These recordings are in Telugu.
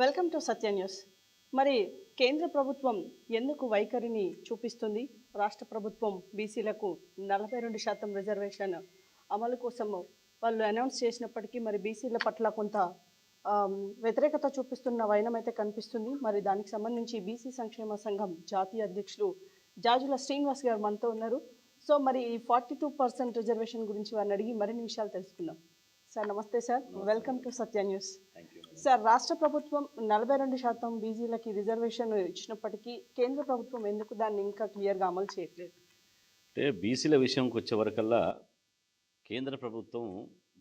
Welcome to Satya news. మరి కేంద్ర ప్రభుత్వం ఎందుకు వైఖరిని చూపిస్తుంది? రాష్ట్ర ప్రభుత్వం బీసీలకు నలభై రెండు శాతం రిజర్వేషన్ అమలు కోసం వాళ్ళు అనౌన్స్ చేసినప్పటికీ మరి బీసీల పట్ల కొంత వ్యతిరేకత చూపిస్తున్న వైనం అయితే కనిపిస్తుంది. మరి దానికి సంబంధించి బీసీ సంక్షేమ సంఘం జాతీయ అధ్యక్షులు జాజుల శ్రీనివాస్ గారు మనతో ఉన్నారు. సో మరి ఈ ఫార్టీ టూ పర్సెంట్ రిజర్వేషన్ గురించి వారిని అడిగి మరిన్ని విషయాలు తెలుసుకుందాం. సార్ నమస్తే sir. Welcome to Satya news. Sir రాష్ట్ర ప్రభుత్వం నలభై రెండు శాతం బీజీలకి రిజర్వేషన్ ఇచ్చినప్పటికీ కేంద్ర ప్రభుత్వం ఎందుకు దాన్ని ఇంకా క్లియర్గా అమలు చేయట్లేదు? అంటే బీసీల విషయంకి వచ్చే వరకల్లా కేంద్ర ప్రభుత్వం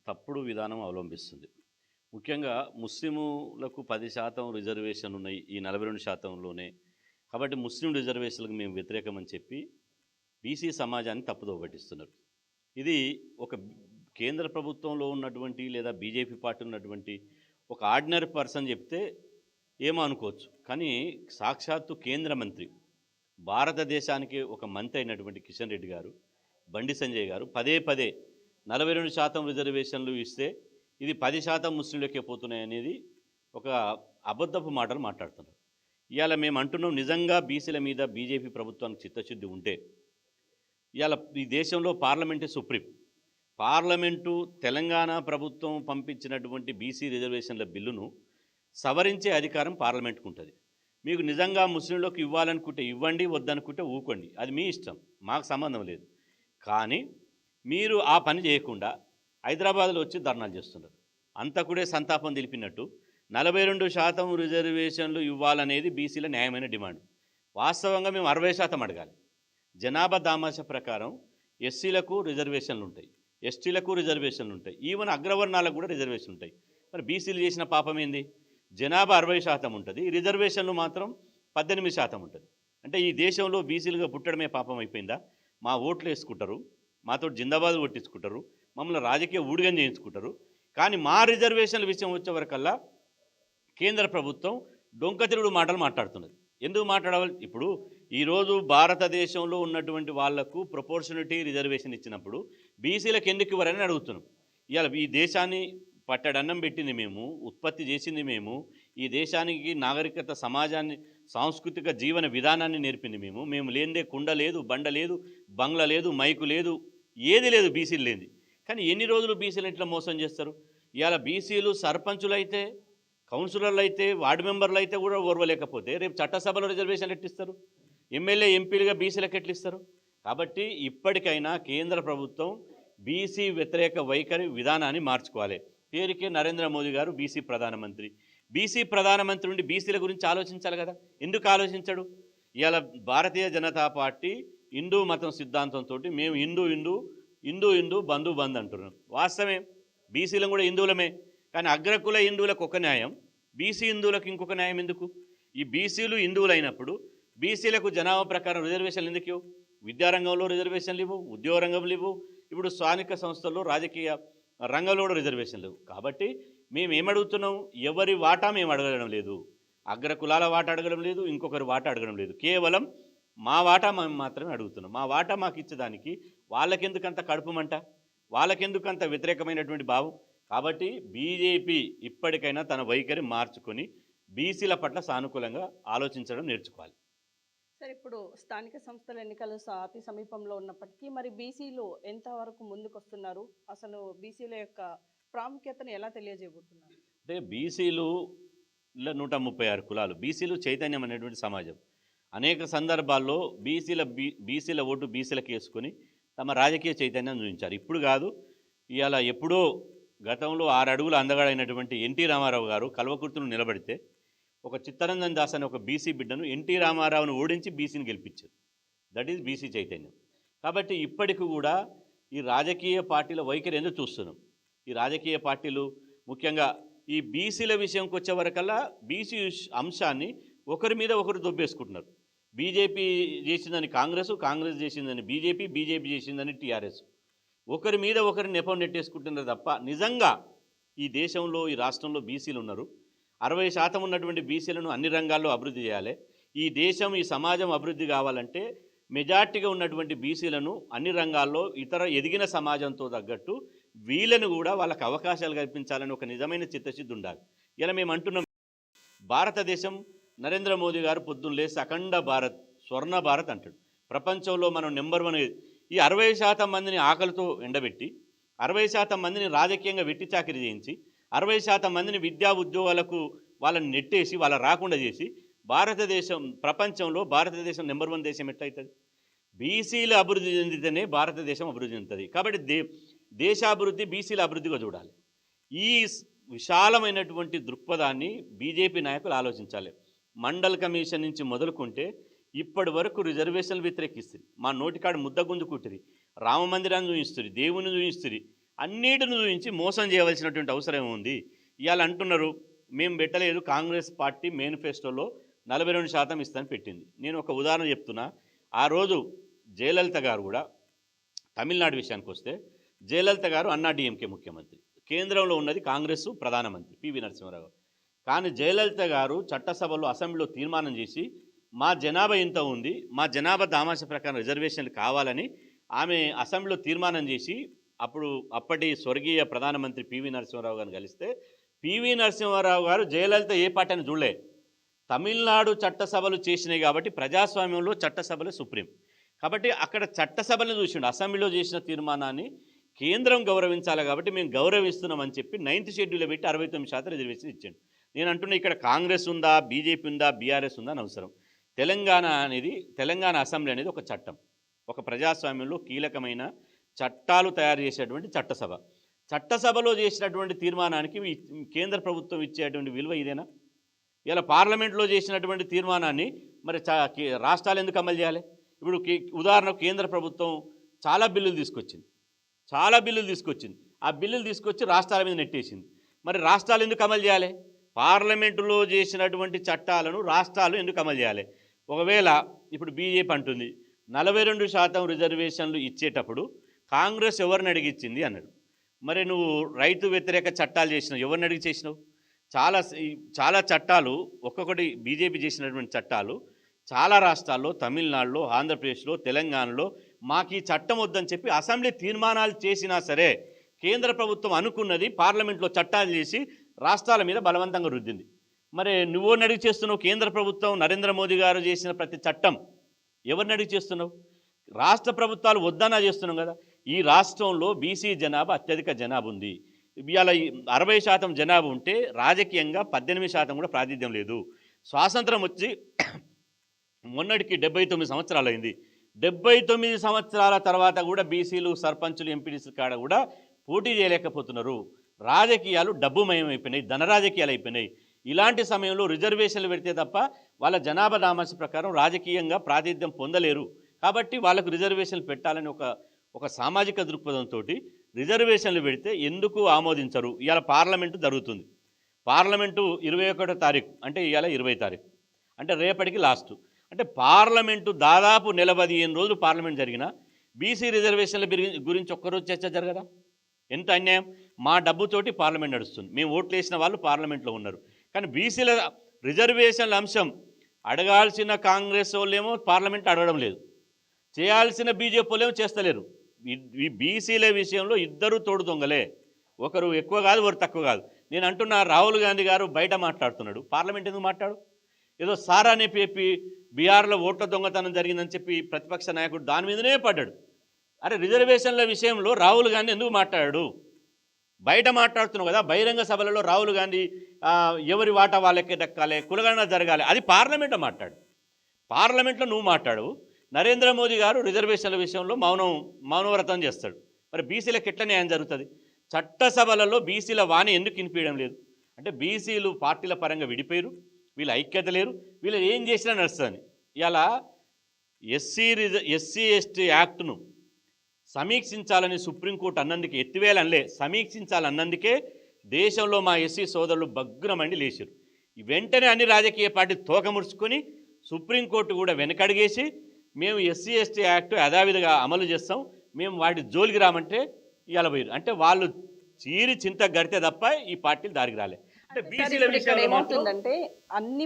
తప్పుడు విధానం అవలంబిస్తుంది. ముఖ్యంగా ముస్లిములకు పది శాతం రిజర్వేషన్ ఉన్నాయి ఈ నలభై రెండు శాతంలోనే. కాబట్టి ముస్లిం రిజర్వేషన్లకు మేము వ్యతిరేకమని చెప్పి బీసీ సమాజాన్ని తప్పుదో పట్టిస్తున్నారు. ఇది ఒక కేంద్ర ప్రభుత్వంలో ఉన్నటువంటి లేదా బీజేపీ పార్టీ ఉన్నటువంటి ఒక ఆర్డినరీ పర్సన్ చెప్తే ఏమో అనుకోవచ్చు కానీ సాక్షాత్తు కేంద్ర మంత్రి భారతదేశానికి ఒక మంత్రి అయినటువంటి కిషన్ రెడ్డి గారు బండి సంజయ్ గారు పదే పదే నలభై రెండు శాతం రిజర్వేషన్లు ఇస్తే ఇది పది శాతం ముస్లింలకే పోతున్నాయి అనేది ఒక అబద్ధపు మాటలు మాట్లాడుతున్నారు. ఇవాళ మేము అంటున్నాం నిజంగా బీసీల మీద బీజేపీ ప్రభుత్వానికి చిత్తశుద్ధి ఉంటే ఇవాళ ఈ దేశంలో పార్లమెంటే సుప్రీం. పార్లమెంటు తెలంగాణ ప్రభుత్వం పంపించినటువంటి బీసీ రిజర్వేషన్ల బిల్లును సవరించే అధికారం పార్లమెంట్కు ఉంటుంది మీకు నిజంగా ముస్లింలకు ఇవ్వాలనుకుంటే ఇవ్వండి వద్దనుకుంటే ఊకోండి. అది మీ ఇష్టం మాకు సంబంధం లేదు. కానీ మీరు ఆ పని చేయకుండా హైదరాబాద్లో వచ్చి ధర్నాలు చేస్తున్నారు. అంతకుడే సంతాపం తెలిపినట్టు నలభై రెండు శాతం రిజర్వేషన్లు ఇవ్వాలనేది బీసీల న్యాయమైన డిమాండ్. వాస్తవంగా మేము అరవై శాతం అడగాలి. జనాభా దామాష ప్రకారం ఎస్సీలకు రిజర్వేషన్లు ఉంటాయి ఎస్టీలకు రిజర్వేషన్లు ఉంటాయి ఈవెన్ అగ్రవర్ణాలకు కూడా రిజర్వేషన్ ఉంటాయి మరి బీసీలు చేసిన పాపం ఏంది జనాభా అరవై శాతం ఉంటుంది. రిజర్వేషన్లు మాత్రం పద్దెనిమిది శాతం ఉంటుంది. అంటే ఈ దేశంలో బీసీలుగా పుట్టడమే పాపం అయిపోయిందా? మా ఓట్లు వేసుకుంటారు. మాతో జిందాబాద్ కొట్టించుకుంటారు. మమ్మల్ని రాజకీయ ఊడిగం చేయించుకుంటారు. కానీ మా రిజర్వేషన్ల విషయం వచ్చే వరకల్లా కేంద్ర ప్రభుత్వం డొంకతిరుడు మాటలు మాట్లాడుతున్నది. ఎందుకు మాట్లాడవాలి ఇప్పుడు ఈరోజు భారతదేశంలో ఉన్నటువంటి వాళ్ళకు ప్రపోర్షనిటీ రిజర్వేషన్ ఇచ్చినప్పుడు బీసీలకు ఎందుకు ఇవ్వరని అడుగుతున్నాం. ఇవాళ ఈ దేశాన్ని పట్టడన్నం పెట్టింది మేము ఉత్పత్తి చేసింది మేము ఈ దేశానికి నాగరికత సమాజాన్ని సాంస్కృతిక జీవన విధానాన్ని నేర్పింది మేము. మేము లేనిదే కుండ లేదు బండ లేదు బంగ్లా లేదు మైకు లేదు ఏది లేదు బీసీలు లేనిది. కానీ ఎన్ని రోజులు బీసీలు ఇట్లా మోసం చేస్తారు? ఇవాళ బీసీలు సర్పంచులు అయితే కౌన్సిలర్లు అయితే వార్డు మెంబర్లు అయితే కూడా ఓర్వలేకపోతే రేపు చట్టసభలో రిజర్వేషన్లు ఎట్టిస్తారు? ఎమ్మెల్యే ఎంపీలుగా బీసీలకు ఎట్లిస్తారు కాబట్టి ఇప్పటికైనా కేంద్ర ప్రభుత్వం బీసీ వ్యతిరేక వైఖరి విధానాన్ని మార్చుకోవాలి. పేరుకే నరేంద్ర మోదీ గారు బీసీ ప్రధానమంత్రి. బీసీ ప్రధానమంత్రి నుండి బీసీల గురించి ఆలోచించాలి కదా? ఎందుకు ఆలోచించడు? ఇవాళ భారతీయ జనతా పార్టీ హిందూ మతం సిద్ధాంతంతో మేము హిందూ హిందూ హిందూ హిందూ బంధు బంద్ అంటున్నాం. వాస్తవమే. బీసీలను కూడా హిందువులమే. కానీ అగ్రకుల హిందువులకు ఒక న్యాయం. బీసీ హిందువులకు ఇంకొక న్యాయం ఎందుకు? ఈ బీసీలు హిందువులు అయినప్పుడు బీసీలకు జనాభా ప్రకారం రిజర్వేషన్లు ఎందుకు ఇవ్వు? విద్యారంగంలో రిజర్వేషన్లు ఇవ్వు ఉద్యోగ రంగంలో ఇవ్వు. ఇప్పుడు స్థానిక సంస్థల్లో రాజకీయ రంగంలో కూడా రిజర్వేషన్లు లేవు. కాబట్టి మేము ఏమడుగుతున్నాం ఎవరి వాటా మేము అడగడం లేదు. అగ్ర కులాల వాటా అడగడం లేదు ఇంకొకరి వాటా అడగడం లేదు. కేవలం మా వాటా మేము మాత్రమే అడుగుతున్నాం. మా వాటా మాకు ఇచ్చేదానికి వాళ్ళకెందుకంత కడుపుమంట వాళ్ళకెందుకంత వ్యతిరేకమైనటువంటి భావం కాబట్టి బీజేపీ ఇప్పటికైనా తన వైఖరి మార్చుకొని బీసీల పట్ల సానుకూలంగా ఆలోచించడం నేర్చుకోవాలి. సార్ ఇప్పుడు స్థానిక సంస్థల ఎన్నికలు అతి సమీపంలో ఉన్నప్పటికీ మరి బీసీలు ఎంతవరకు ముందుకు వస్తున్నారు అసలు బీసీల యొక్క ప్రాముఖ్యతను ఎలా తెలియజేయబోతున్నారు? అంటే బీసీలు నూట ముప్పై ఆరు కులాలు బీసీలు చైతన్యం అనేటువంటి సమాజం. అనేక సందర్భాల్లో బీసీల బీ బీసీల ఓటు బీసీలకు వేసుకొని తమ రాజకీయ చైతన్యం చూపించారు. ఇప్పుడు కాదు ఇవాళ ఎప్పుడో గతంలో ఆరు అడుగులు అందగాడైనటువంటి ఎన్టీ రామారావు గారు కల్వకుర్తులు నిలబడితే ఒక చిత్తరంజన్ దాస్ అనే ఒక బీసీ బిడ్డను ఎన్టీ రామారావును ఓడించి బీసీని గెలిపించారు. దట్ ఈజ్ బీసీ చైతన్యం. కాబట్టి ఇప్పటికి కూడా ఈ రాజకీయ పార్టీల వైఖరి ఎందుకు చూస్తున్నాం? ఈ రాజకీయ పార్టీలు ముఖ్యంగా ఈ బీసీల విషయంకి వచ్చే వరకల్లా బీసీ అంశాన్ని ఒకరి మీద ఒకరు దొబ్బేసుకుంటున్నారు. బీజేపీ చేసిందని కాంగ్రెస్ కాంగ్రెస్ చేసిందని బీజేపీ బీజేపీ చేసిందని టీఆర్ఎస్ ఒకరి మీద ఒకరిని నెపం నెట్టేసుకుంటున్నారు తప్ప నిజంగా ఈ దేశంలో ఈ రాష్ట్రంలో బీసీలు ఉన్నారు. అరవై శాతం ఉన్నటువంటి బీసీలను అన్ని రంగాల్లో అభివృద్ధి చేయాలి. ఈ దేశం ఈ సమాజం అభివృద్ధి కావాలంటే మెజార్టీగా ఉన్నటువంటి బీసీలను అన్ని రంగాల్లో ఇతర ఎదిగిన సమాజంతో తగ్గట్టు వీళ్ళను కూడా వాళ్ళకి అవకాశాలు కల్పించాలని ఒక నిజమైన చిత్తశుద్ధి ఉండాలి. ఇలా మేము అంటున్నాం. భారతదేశం నరేంద్ర మోదీ గారు పొద్దున్న లేసి అఖండ భారత్ స్వర్ణ భారత్ అంటాడు. ప్రపంచంలో మనం నెంబర్ వన్ ఈ అరవై శాతం మందిని ఆకలితో ఎండబెట్టి అరవై శాతం మందిని రాజకీయంగా వెట్టి చాకిరి చేయించి అరవై శాతం మందిని విద్యా ఉద్యోగాలకు వాళ్ళని నెట్టేసి వాళ్ళ రాకుండా చేసి భారతదేశం ప్రపంచంలో భారతదేశం నెంబర్ వన్ దేశం ఎట్లయితుంది? బీసీలు అభివృద్ధి చెందితేనే భారతదేశం అభివృద్ధి చెందుతుంది. కాబట్టి దే దేశాభివృద్ధి బీసీల అభివృద్ధిగా చూడాలి. ఈ విశాలమైనటువంటి దృక్పథాన్ని బీజేపీ నాయకులు ఆలోచించాలి. మండల్ కమిషన్ నుంచి మొదలుకుంటే ఇప్పటి వరకు రిజర్వేషన్లు వ్యతిరేకిస్తుంది మా నోటికాడు ముద్ద గుంజుకుంటుంది రామ మందిరాన్ని చూపిస్తుంది దేవుని చూపిస్తుంది అన్నిటిని చూపించి మోసం చేయవలసినటువంటి అవసరం ఉంది ఇవాళ అంటున్నారు మేము పెట్టలేదు కాంగ్రెస్ పార్టీ మేనిఫెస్టోలో నలభై రెండు శాతం ఇస్తాను పెట్టింది. నేను ఒక ఉదాహరణ చెప్తున్నా. ఆ రోజు జయలలిత గారు కూడా తమిళనాడు విషయానికి వస్తే జయలలిత గారు అన్నా డిఎంకే ముఖ్యమంత్రి. కేంద్రంలో ఉన్నది కాంగ్రెస్ ప్రధానమంత్రి పివి నరసింహారావు. కానీ జయలలిత గారు చట్టసభలో అసెంబ్లీలో తీర్మానం చేసి మా జనాభా ఇంత ఉంది? మా జనాభా దామాష ప్రకారం రిజర్వేషన్లు కావాలని ఆమె అసెంబ్లీలో తీర్మానం చేసి అప్పుడు అప్పటి స్వర్గీయ ప్రధానమంత్రి పివి నరసింహారావు గారిని కలిస్తే పివి నరసింహారావు గారు జయలలిత ఏ పార్టీని చూడలే. తమిళనాడు చట్టసభలు చేసినాయి కాబట్టి ప్రజాస్వామ్యంలో చట్టసభలు సుప్రీం. కాబట్టి అక్కడ చట్టసభలను చూసిండు అసెంబ్లీలో చేసిన తీర్మానాన్ని కేంద్రం గౌరవించాలి కాబట్టి మేము గౌరవిస్తున్నామని చెప్పి నైన్త్ షెడ్యూల్లో పెట్టి అరవై తొమ్మిది శాతం రిజర్వేషన్ ఇచ్చాడు. నేను అంటున్నా ఇక్కడ కాంగ్రెస్ ఉందా బీజేపీ ఉందా బీఆర్ఎస్ ఉందా అని అవసరం. తెలంగాణ అనేది తెలంగాణ అసెంబ్లీ అనేది ఒక చట్టం. ఒక ప్రజాస్వామ్యంలో కీలకమైన చట్టాలు తయారు చేసేటువంటి చట్టసభ. చట్టసభలో చేసినటువంటి తీర్మానానికి కేంద్ర ప్రభుత్వం ఇచ్చేటువంటి విలువ ఇదేనా? ఇలా పార్లమెంట్లో చేసినటువంటి తీర్మానాన్ని మరి రాష్ట్రాలు ఎందుకు అమలు చేయాలి? ఇప్పుడు కే- ఉదాహరణకు కేంద్ర ప్రభుత్వం చాలా బిల్లులు తీసుకొచ్చింది. చాలా బిల్లులు తీసుకొచ్చింది. ఆ బిల్లులు తీసుకొచ్చి రాష్ట్రాల మీద నెట్టేసింది. మరి రాష్ట్రాలు ఎందుకు అమలు చేయాలి? పార్లమెంటులో చేసినటువంటి చట్టాలను రాష్ట్రాలు ఎందుకు అమలు చేయాలి? ఒకవేళ ఇప్పుడు బీజేపీ అంటుంది నలభై రెండు శాతం రిజర్వేషన్లు ఇచ్చేటప్పుడు కాంగ్రెస్ ఎవరిని అడిగిచ్చింది అన్నాడు. మరి నువ్వు రైతు వ్యతిరేక చట్టాలు చేసినావు ఎవరిని అడిగి చేసినావు? చాలా చాలా చట్టాలు ఒక్కొక్కటి బీజేపీ చేసినటువంటి చట్టాలు చాలా రాష్ట్రాల్లో తమిళనాడులో ఆంధ్రప్రదేశ్లో తెలంగాణలో మాకు ఈ చట్టం వద్దని చెప్పి అసెంబ్లీ తీర్మానాలు చేసినా సరే కేంద్ర ప్రభుత్వం అనుకున్నది పార్లమెంట్లో చట్టాలు చేసి రాష్ట్రాల మీద బలవంతంగా రుద్దింది. మరి నువ్వు నడిగి చేస్తున్నావు? కేంద్ర ప్రభుత్వం నరేంద్ర మోదీ గారు చేసిన ప్రతి చట్టం ఎవరిని అడిగి చేస్తున్నావు? రాష్ట్ర ప్రభుత్వాలు వద్దనా చేస్తున్నాం కదా. ఈ రాష్ట్రంలో బీసీ జనాభా అత్యధిక జనాభా ఉంది. ఇవాళ అరవై శాతం జనాభా ఉంటే రాజకీయంగా పద్దెనిమిది శాతం కూడా ప్రాతినిధ్యం లేదు. స్వాతంత్రం వచ్చి మొన్నటికి డెబ్బై తొమ్మిది సంవత్సరాలు అయింది. డెబ్బై తొమ్మిది సంవత్సరాల తర్వాత కూడా బీసీలు సర్పంచులు ఎంపీడీసీ కాడ కూడా పోటీ చేయలేకపోతున్నారు. రాజకీయాలు డబ్బుమయం అయిపోయినాయి ధన రాజకీయాలు అయిపోయినాయి. ఇలాంటి సమయంలో రిజర్వేషన్లు పెడితే తప్ప వాళ్ళ జనాభా నామాస ప్రకారం రాజకీయంగా ప్రాతినిధ్యం పొందలేరు. కాబట్టి వాళ్ళకు రిజర్వేషన్లు పెట్టాలని ఒక ఒక సామాజిక దృక్పథంతో రిజర్వేషన్లు పెడితే ఎందుకు ఆమోదించరు? ఇవాళ పార్లమెంటు జరుగుతుంది. పార్లమెంటు ఇరవై ఒకటో తారీఖు అంటే ఇవాళ ఇరవై తారీఖు అంటే రేపటికి లాస్ట్. అంటే పార్లమెంటు దాదాపు నెల పదిహేను రోజులు పార్లమెంట్ జరిగిన బీసీ రిజర్వేషన్ల గురించి ఒక్కరోజు చర్చ జరగదా? ఎంత అన్యాయం? మా డబ్బుతోటి పార్లమెంట్ నడుస్తుంది. మేము ఓట్లు వేసిన వాళ్ళు పార్లమెంట్లో ఉన్నారు. కానీ బీసీల రిజర్వేషన్ల అంశం అడగాల్సిన కాంగ్రెస్ వాళ్ళేమో పార్లమెంట్ అడగడం లేదు. చేయాల్సిన బీజేపీ వాళ్ళేమో చేస్తలేరు. ఈ- బీసీల విషయంలో ఇద్దరు తోడు దొంగలే. ఒకరు ఎక్కువ కాదు ఒకరు తక్కువ కాదు. నేను అంటున్నా రాహుల్ గాంధీ గారు బయట మాట్లాడుతున్నాడు. పార్లమెంట్ ఎందుకు మాట్లాడు? ఏదో సారా అని చెప్పి బీహార్లో ఓట్ల దొంగతనం జరిగిందని చెప్పి ప్రతిపక్ష నాయకుడు దాని మీదనే పడ్డాడు. అరే రిజర్వేషన్ల విషయంలో రాహుల్ గాంధీ ఎందుకు మాట్లాడాడు? బయట మాట్లాడుతున్నావు కదా బహిరంగ సభలలో రాహుల్ గాంధీ ఎవరి వాటా వాళ్ళకే దక్కాలి కులగణన జరగాలి. అది పార్లమెంట్లో మాట్లాడు. పార్లమెంట్లో నువ్వు మాట్లాడు నరేంద్ర మోదీ గారు రిజర్వేషన్ల విషయంలో మౌనం మౌనవ్రతం చేస్తాడు. మరి బీసీలకు ఎట్లా న్యాయం జరుగుతుంది? చట్టసభలలో బీసీల వాణి ఎందుకు వినిపించడం లేదు? అంటే బీసీలు పార్టీల పరంగా విడిపోయారు వీళ్ళు ఐక్యత లేరు వీళ్ళు ఏం చేసినా నడుస్తుంది ఇలా ఎస్సీ రిజ ఎస్సీ ఎస్టీ యాక్ట్ను సమీక్షించాలని సుప్రీంకోర్టు అన్నందుకే ఎత్తివేయాలనిలే సమీక్షించాలన్నందుకే దేశంలో మా ఎస్సీ సోదరులు భగ్నమండి లేచారు వెంటనే అన్ని రాజకీయ పార్టీ తోక ముడుచుకొని సుప్రీంకోర్టు కూడా వెనకడిగేసి మేము ఎస్సీ ఎస్టీ యాక్ట్ యథావిధిగా అమలు చేస్తాం. మేము వాటి జోలికి రామంటే ఇవాళ పోయారు అంటే వాళ్ళు చీరి చింత గడితే తప్ప ఈ పార్టీలు దారికి రాలే. ఏమవుతుందంటే అన్ని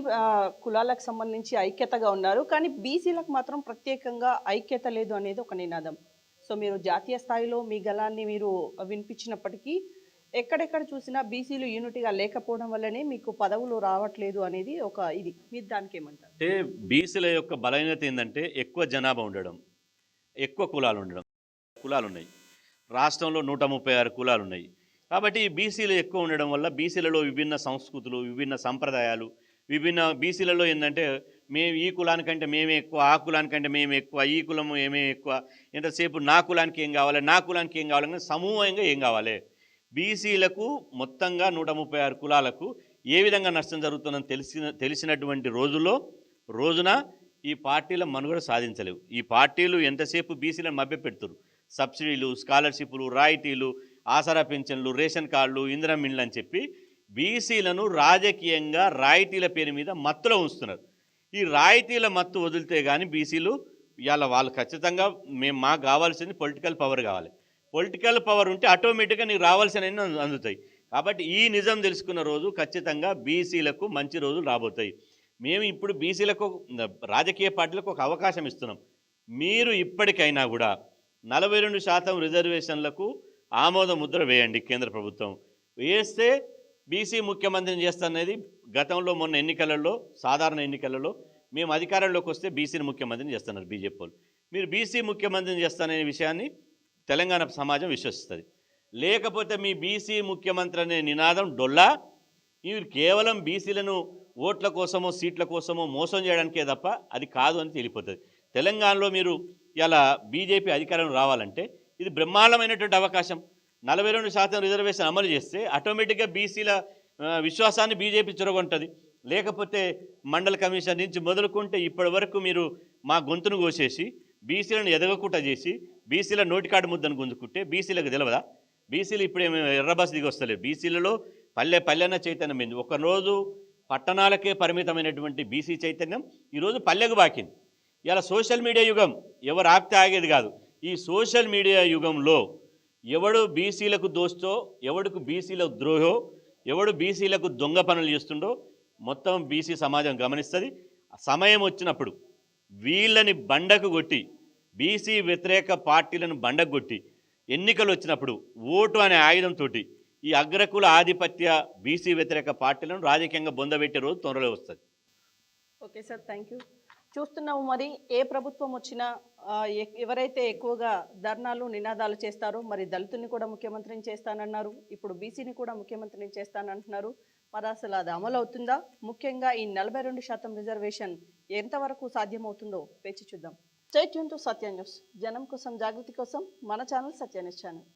కులాలకు సంబంధించి ఐక్యతగా ఉన్నారు. కానీ బీసీలకు మాత్రం ప్రత్యేకంగా ఐక్యత లేదు అనేది ఒక నినాదం. సో మీరు జాతీయ స్థాయిలో మీ గలాన్ని మీరు వినిపించినప్పటికీ ఎక్కడెక్కడ చూసినా బీసీలు యూనిటీగా లేకపోవడం వల్లనే మీకు పదవులు రావట్లేదు అనేది ఒక ఇది. మీరు దానికి ఏమంటారు అంటే బీసీల యొక్క బలహీనత ఏంటంటే ఎక్కువ జనాభా ఉండడం ఎక్కువ కులాలు ఉండడం. కులాలు ఉన్నాయి రాష్ట్రంలో నూట ముప్పై ఆరు కులాలు ఉన్నాయి కాబట్టి బీసీలు ఎక్కువ ఉండడం వల్ల బీసీలలో విభిన్న సంస్కృతులు విభిన్న సంప్రదాయాలు విభిన్న బీసీలలో ఏంటంటే మేము ఈ కులానికంటే మేమే ఎక్కువ ఆ కులానికంటే మేము ఎక్కువ ఈ కులము ఏమే ఎక్కువ ఎంతసేపు నా కులానికి ఏం కావాలి నా కులానికి ఏం కావాలి సమూహంగా ఏం కావాలి? బీసీలకు మొత్తంగా నూట ముప్పై ఆరు కులాలకు ఏ విధంగా నష్టం జరుగుతుందని తెలిసిన తెలిసినటువంటి రోజుల్లో రోజున ఈ పార్టీల మనుగడ సాధించలేవు. ఈ పార్టీలు ఎంతసేపు బీసీలను మభ్యపెడుతురు? సబ్సిడీలు స్కాలర్షిప్లు రాయితీలు ఆసరా పెన్షన్లు రేషన్ కార్డులు ఇంధనం మిన్లు అని చెప్పి బీసీలను రాజకీయంగా రాయితీల పేరు మీద మత్తులో ఉంచుతున్నారు. ఈ రాయితీల మత్తు వదిలితే కానీ బీసీలు ఇవాళ వాళ్ళు ఖచ్చితంగా మేము మాకు కావాల్సింది పొలిటికల్ పవర్ కావాలి. పొలిటికల్ పవర్ ఉంటే ఆటోమేటిక్గా నీకు రావాల్సినవి అందుతాయి. కాబట్టి ఈ నిజం తెలుసుకున్న రోజు ఖచ్చితంగా బీసీలకు మంచి రోజులు రాబోతాయి. మేము ఇప్పుడు బీసీలకు రాజకీయ పార్టీలకు ఒక అవకాశం ఇస్తున్నాం. మీరు ఇప్పటికైనా కూడా నలభై రెండు శాతం రిజర్వేషన్లకు ఆమోద ముద్ర వేయండి కేంద్ర ప్రభుత్వం. వేస్తే బీసీ ముఖ్యమంత్రిని చేస్తానేది గతంలో మొన్న ఎన్నికలలో సాధారణ ఎన్నికలలో మేము అధికారంలోకి వస్తే బీసీని ముఖ్యమంత్రిని చేస్తున్నారు బీజేపీ వాళ్ళు. మీరు బీసీ ముఖ్యమంత్రిని చేస్తాననే విషయాన్ని తెలంగాణ సమాజం విశ్వసిస్తుంది. లేకపోతే మీ బీసీ ముఖ్యమంత్రి అనే నినాదం డొల్లా? మీరు కేవలం బీసీలను ఓట్ల కోసమో సీట్ల కోసమో మోసం చేయడానికే తప్ప అది కాదు అని తెలిపోతుంది. తెలంగాణలో మీరు ఇలా బీజేపీ అధికారం రావాలంటే ఇది బ్రహ్మాండమైనటువంటి అవకాశం. నలభై రెండు శాతం రిజర్వేషన్ అమలు చేస్తే ఆటోమేటిక్గా బీసీల విశ్వాసాన్ని బీజేపీ చొరగొంటుంది. లేకపోతే మండల కమిషన్ నుంచి మొదలుకుంటే ఇప్పటి వరకు మీరు మా గొంతును కోసేసి బీసీలను ఎదగకుండా చేసి బీసీల నోటికాడు ముద్దను గుంజుకుంటే బీసీలకు తెలియదా బీసీలు ఇప్పుడు ఏమి ఎర్రబస్ దిగి వస్తలేదు బీసీలలో పల్లె పల్లెన చైతన్యం ఏంది? ఒకరోజు పట్టణాలకే పరిమితమైనటువంటి బీసీ చైతన్యం ఈరోజు పల్లెకు బాకింది. ఇలా సోషల్ మీడియా యుగం ఎవరు ఆపితే ఆగేది కాదు. ఈ సోషల్ మీడియా యుగంలో ఎవడు బీసీలకు దోస్తో ఎవడుకు బీసీలకు ద్రోహో ఎవడు బీసీలకు దొంగ పనులు చేస్తుండో మొత్తం బీసీ సమాజం గమనిస్తుంది. సమయం వచ్చినప్పుడు వీళ్ళని బండకు కొట్టి బీసీ వ్యతిరేక పార్టీలను బండగొట్టి ఎన్నికలు వచ్చినప్పుడు ఓటు అనే ఆయుధంతో ఈ అగ్రకుల ఆధిపత్య బీసీ వ్యతిరేక పార్టీలను రాజకీయంగా బొందబెట్టే రోజు త్వరలో వస్తుంది. ఓకే సార్ థ్యాంక్ యూ చూస్తున్నాము మరి ఏ ప్రభుత్వం వచ్చినా ఎ- ఎవరైతే ఎక్కువగా ధర్నాలు నినాదాలు చేస్తారో మరి దళితుని కూడా ముఖ్యమంత్రిని చేస్తానన్నారు. ఇప్పుడు బీసీని కూడా ముఖ్యమంత్రిని చేస్తానంటున్నారు. మరి అసలు అది అమలు అవుతుందా? ముఖ్యంగా ఈ నలభై రెండు శాతం రిజర్వేషన్ ఎంతవరకు సాధ్యమవుతుందో వేచి చూద్దాం. State Yoon to Satya news జనం కోసం జాగృతి కోసం మన ఛానల్ సత్య న్యూస్ ఛానల్